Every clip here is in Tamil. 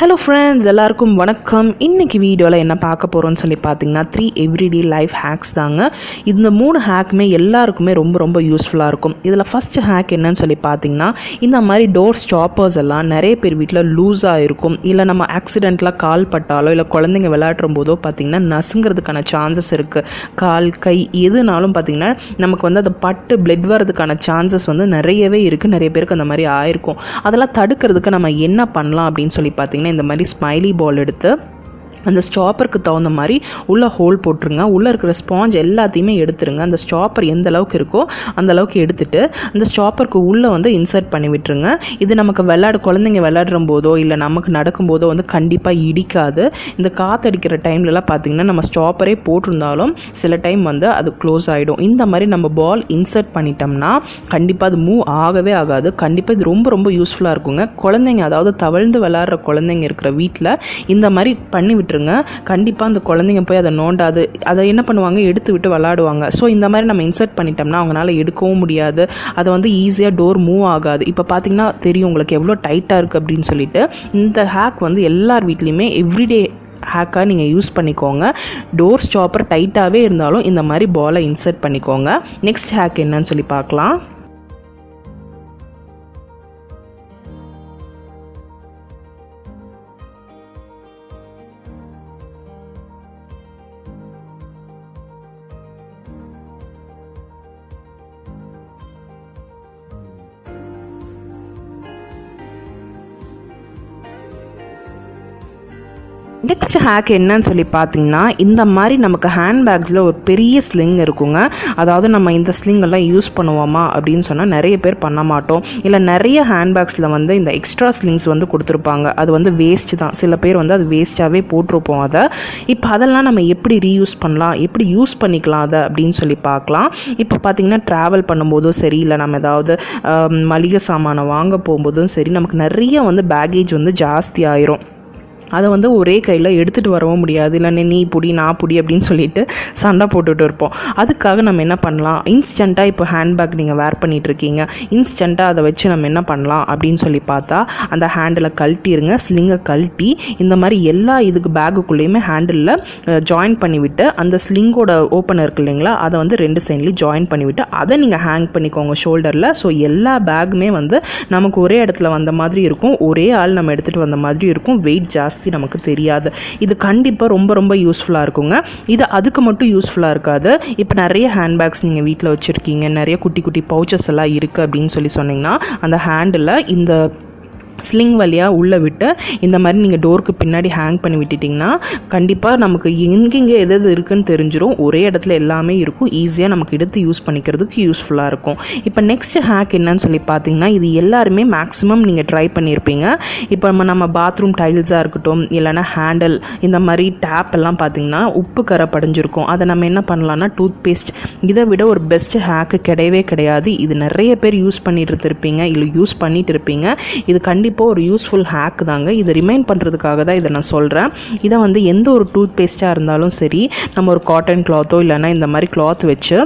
ஹலோ ஃப்ரெண்ட்ஸ் எல்லாருக்கும் வணக்கம். இன்னைக்கு வீடியோவில் என்ன பார்க்க போகிறோன்னு சொல்லி பார்த்தீங்கன்னா த்ரீ எவ்ரிடே லைஃப் ஹேக்ஸ் தாங்க. இந்த மூணு ஹேக்குமே எல்லாருக்குமே ரொம்ப ரொம்ப யூஸ்ஃபுல்லாக இருக்கும். இதில் ஃபஸ்ட்டு ஹேக் என்னன்னு சொல்லி பார்த்தீங்கன்னா இந்த மாதிரி டோர் ஸ்டாப்பர்ஸ் எல்லாம் நிறைய பேர் வீட்டில் லூஸாக இருக்கும். இல்லை நம்ம ஆக்சிடெண்ட்டில் கால் பட்டாலோ இல்லை குழந்தைங்க விளையாடுற போதோ பார்த்தீங்கன்னா நசுங்கிறதுக்கான சான்சஸ் இருக்குது கால் கை எதுனாலும் பார்த்தீங்கன்னா நமக்கு வந்து அது பட்டு பிளட் வரதுக்கான சான்சஸ் வந்து நிறையவே இருக்குது நிறைய பேருக்கு அந்த மாதிரி ஆயிருக்கும். அதெல்லாம் தடுக்கிறதுக்கு நம்ம என்ன பண்ணலாம் அப்படின்னு சொல்லி பார்த்தீங்கன்னா இந்த மாதிரி ஸ்மைலி பால் எடுத்து அந்த ஸ்டாப்பருக்கு தகுந்த மாதிரி உள்ளே ஹோல் போட்டுருங்க. உள்ளே இருக்கிற ஸ்பாஞ்ச் எல்லாத்தையுமே எடுத்துருங்க. அந்த ஸ்டாப்பர் எந்த அளவுக்கு இருக்கோ அந்த அளவுக்கு எடுத்துட்டு அந்த ஸ்டாப்பருக்கு உள்ளே வந்து இன்சர்ட் பண்ணி விட்டுருங்க. இது நமக்கு விளாட குழந்தைங்க விளாடுற போதோ இல்லை நமக்கு நடக்கும்போதோ வந்து கண்டிப்பாக இடிக்காது. இந்த காற்றடிக்கிற டைம்லலாம் பார்த்தீங்கன்னா நம்ம ஸ்டாப்பரே போட்டிருந்தாலும் சில டைம் வந்து அது க்ளோஸ் ஆகிடும் இந்த மாதிரி நம்ம பால் இன்சர்ட் பண்ணிட்டோம்னா கண்டிப்பாக அது மூவ் ஆகவே ஆகாது. கண்டிப்பாக இது ரொம்ப ரொம்ப யூஸ்ஃபுல்லாக இருக்குங்க. குழந்தைங்க அதாவது தவழ்ந்து விளாட்ற குழந்தைங்க இருக்கிற வீட்டில் இந்த மாதிரி பண்ணி விட்டுருங்க. கண்டிப்பாக அந்த குழந்தைங்க போய் அதை நோண்டாது. அதை என்ன பண்ணுவாங்க? எடுத்து விட்டு விளாடுவாங்க ஸோ இந்த மாதிரி நம்ம இன்சர்ட் பண்ணிட்டோம்னா அவங்களால எடுக்கவும் முடியாது. அதை வந்து ஈஸியாக டோர் மூவ் ஆகாது. இப்போ பார்த்தீங்கன்னா தெரியும் உங்களுக்கு எவ்வளோ டைட்டாக இருக்குது அப்படின்னு சொல்லிட்டு. இந்த ஹேக் வந்து எல்லார் வீட்லேயுமே எவ்ரிடே ஹேக்காக நீங்கள் யூஸ் பண்ணிக்கோங்க. டோர் ஸ்டாப்பர் டைட்டாகவே இருந்தாலும் இந்த மாதிரி பாலை இன்சர்ட் பண்ணிக்கோங்க. நெக்ஸ்ட் ஹேக் என்னன்னு சொல்லி பார்க்கலாம். நெக்ஸ்ட் ஹேக் என்னன்னு சொல்லி பார்த்தீங்கன்னா இந்த மாதிரி நமக்கு ஹேண்ட்பேக்ஸில் ஒரு பெரிய ஸ்லிங் இருக்குங்க. அதாவது நம்ம இந்த ஸ்லிங்கெல்லாம் யூஸ் பண்ணுவோமா அப்படின்னு சொன்னால் நிறைய பேர் பண்ண மாட்டோம். இல்லை நிறைய ஹேண்ட்பேக்ஸில் வந்து இந்த எக்ஸ்ட்ரா ஸ்லிங்ஸ் வந்து கொடுத்துருப்பாங்க. அது வந்து வேஸ்ட் தான். சில பேர் வந்து அது வேஸ்ட்டாகவே போட்டிருப்போம் அதை. இப்போ அதெல்லாம் நம்ம எப்படி ரீயூஸ் பண்ணலாம்? எப்படி யூஸ் பண்ணிக்கலாம் அதை? அப்படின்னு சொல்லி பார்க்கலாம் இப்போ பார்த்தீங்கன்னா ட்ராவல் பண்ணும்போதும் சரி இல்லை நம்ம ஏதாவது மளிகை சாமானை வாங்க போகும்போதும் சரி நமக்கு நிறைய வந்து பேகேஜ் வந்து ஜாஸ்தி ஆயிரும். அதை வந்து ஒரே கையில் எடுத்துகிட்டு வரவும் முடியாது. இல்லைன்னா நீ பொடி நான் பொடி அப்படின்னு சொல்லிட்டு சண்டை போட்டுட்டு இருப்போம். அதுக்காக நம்ம என்ன பண்ணலாம்? இன்ஸ்டண்ட்டாக இப்போ ஹேண்ட்பேக் நீங்கள் வேர் பண்ணிட்டு இருக்கீங்க. இன்ஸ்டண்ட்டாக அதை வச்சு நம்ம என்ன பண்ணலாம் அப்படின்னு சொல்லி பார்த்தா அந்த ஹேண்டில் கழட்டிடுங்க ஸ்லிங்கை கழட்டி இந்த மாதிரி எல்லா இதுக்கு பேகுக்குள்ளேயுமே ஹேண்டிலில் ஜாயின் பண்ணிவிட்டு அந்த ஸ்லிங்கோட ஓப்பன் இருக்கு இல்லைங்களா அதை வந்து ரெண்டு சைட்லேயும் ஜாயின் பண்ணிவிட்டு அதை நீங்கள் ஹேங் பண்ணிக்கோங்க ஷோல்டரில் ஸோ எல்லா பேக்குமே வந்து நமக்கு ஒரே இடத்துல வந்த மாதிரி இருக்கும். ஒரே ஆள் நம்ம எடுத்துகிட்டு வந்த மாதிரி இருக்கும். வெயிட் ஜாஸ்தி நமக்கு தெரியாது. இது கண்டிப்பாக ரொம்ப ரொம்ப யூஸ்ஃபுல்லாக இருக்குங்க. இது அதுக்கு மட்டும் யூஸ்ஃபுல்லாக இருக்காது. இப்போ நிறைய ஹேண்ட்பேக்ஸ் நீங்கள் வீட்டில் வச்சுருக்கீங்க. நிறைய குட்டி குட்டி பவுச்சஸ் எல்லாம் இருக்குது அப்படின்னு சொல்லி சொன்னீங்கன்னா அந்த ஹேண்டில் இந்த ஸ்லிங் வழியாக உள்ளே விட்டு இந்த மாதிரி நீங்கள் டோருக்கு பின்னாடி ஹேங் பண்ணி விட்டுட்டிங்கன்னா கண்டிப்பாக நமக்கு எங்கெங்கே எது எது இருக்குன்னு தெரிஞ்சிடும் ஒரே இடத்துல எல்லாமே இருக்கும். ஈஸியாக நமக்கு எடுத்து யூஸ் பண்ணிக்கிறதுக்கு யூஸ்ஃபுல்லாக இருக்கும். இப்போ நெக்ஸ்ட் ஹேக் என்னன்னு சொல்லி பார்த்தீங்கன்னா இது எல்லாருமே மேக்ஸிமம் நீங்கள் ட்ரை பண்ணியிருப்பீங்க இப்போ நம்ம நம்ம பாத்ரூம் டைல்ஸாக இருக்கட்டும் இல்லைன்னா ஹேண்டில் இந்த மாதிரி டேப் எல்லாம் பார்த்தீங்கன்னா உப்பு கரை படைஞ்சிருக்கும். அதை நம்ம என்ன பண்ணலாம்னா டூத் பேஸ்ட் இதை விட ஒரு பெஸ்ட் ஹேக்கு கிடையவே கிடையாது. இது நிறைய பேர் யூஸ் பண்ணிட்டு இருப்பீங்க இல்லை யூஸ் பண்ணிட்டு இருப்பீங்க. இது கண்டிப்பாக ஒரு யூஸ்ஃபுல் ஹேக் தாங்க. இதை ரிமைண்ட் பண்ணுறதுக்காக தான் இதை நான் சொல்கிறேன் இதை வந்து எந்த ஒரு டூத் பேஸ்ட்டாக இருந்தாலும் சரி நம்ம ஒரு காட்டன் கிளாத்தோ இல்லைன்னா இந்த மாதிரி கிளாத் வச்சு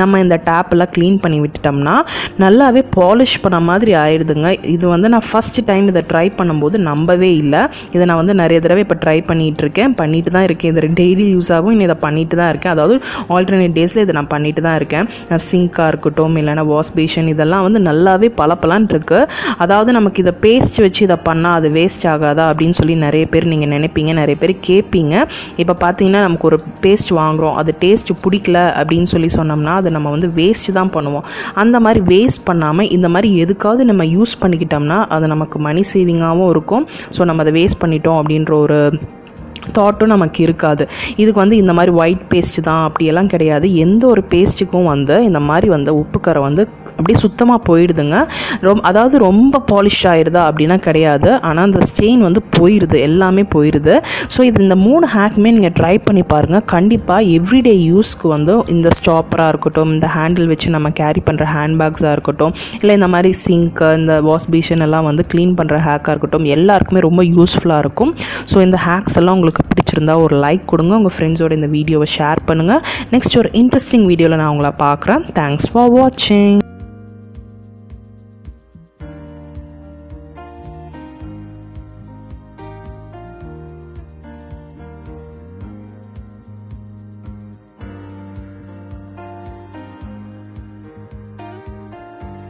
நம்ம இந்த டேப்பெல்லாம் க்ளீன் பண்ணி விட்டுட்டோம்னா நல்லாவே பாலிஷ் பண்ண மாதிரி ஆயிடுதுங்க. இது வந்து நான் ஃபஸ்ட் டைம் இதை ட்ரை பண்ணும்போது நம்பவே இல்லை. இதை நான் வந்து நிறைய தடவை இப்போ ட்ரை பண்ணிகிட்டு இருக்கேன். பண்ணிட்டு தான் இருக்கேன். இது டெய்லி யூஸாகவும் இன்னும் இதை பண்ணிட்டு தான் இருக்கேன். அதாவது ஆல்டர்னேட் டேஸில் இதை நான் பண்ணிட்டு தான் இருக்கேன். சிங்காக இருக்கட்டும் இல்லைனா வாஷ் பேஷன் இதெல்லாம் வந்து நல்லாவே பலப்பலான் இருக்கு. அதாவது நமக்கு இதை பேஸ்ட் வச்சு இதை பண்ணால் அது வேஸ்ட் ஆகாதா அப்படின்னு சொல்லி நிறைய பேர் நீங்கள் நினைப்பீங்க. நிறைய பேர் கேட்பீங்க. இப்போ பார்த்தீங்கன்னா நமக்கு ஒரு பேஸ்ட் வாங்குகிறோம் அது டேஸ்ட் பிடிக்கல அப்படின்னு சொல்லி சொன்னோம்னா அதை நம்ம வந்து வேஸ்ட் தான் பண்ணுவோம். அந்த மாதிரி வேஸ்ட் பண்ணாமல் இந்த மாதிரி எதுக்காவது நம்ம யூஸ் பண்ணிக்கிட்டோம்னா அது நமக்கு மணி சேவிங்காகவும் இருக்கும். ஸோ நம்ம அதை வேஸ்ட் பண்ணிட்டோம் அப்படின்ற ஒரு தாட்டும் நமக்கு இருக்காது. இதுக்கு வந்து இந்த மாதிரி ஒயிட் பேஸ்ட் தான் அப்படியெல்லாம் கிடையாது. எந்த ஒரு பேஸ்ட்டுக்கும் வந்து இந்த மாதிரி வந்து உப்புக்கரை வந்து அப்படியே சுத்தமாக போயிடுதுங்க. ரொம் அதாவது ரொம்ப பாலிஷ் ஆயிடுதா அப்படின்னா கிடையாது. ஆனால் அந்த ஸ்டெயின் வந்து போயிடுது எல்லாமே போயிடுது ஸோ இது இந்த மூணு ஹேக்குமே நீங்கள் ட்ரை பண்ணி பாருங்கள் கண்டிப்பாக எவ்ரிடே யூஸ்க்கு வந்து இந்த ஸ்டாப்பராக இருக்கட்டும் இந்த ஹேண்டில் வச்சு நம்ம கேரி பண்ணுற ஹேண்ட்பேக்ஸாக இருக்கட்டும் இல்லை இந்த மாதிரி சிங்க்கு இந்த வாஷ் பேஷன் எல்லாம் வந்து க்ளீன் பண்ணுற ஹேக்காக இருக்கட்டும் எல்லாருக்குமே ரொம்ப யூஸ்ஃபுல்லாக இருக்கும். ஸோ இந்த ஹேக்ஸ் எல்லாம் உங்களுக்கு பிடிச்சிருந்தா ஒரு லைக் கொடுங்க. உங்கள் ஃப்ரெண்ட்ஸோட இந்த வீடியோவை ஷேர் பண்ணுங்கள் நெக்ஸ்ட் ஒரு இன்ட்ரெஸ்டிங் வீடியோவில் நான் உங்களை பார்க்குறேன். தேங்க்ஸ் ஃபார் வாட்சிங்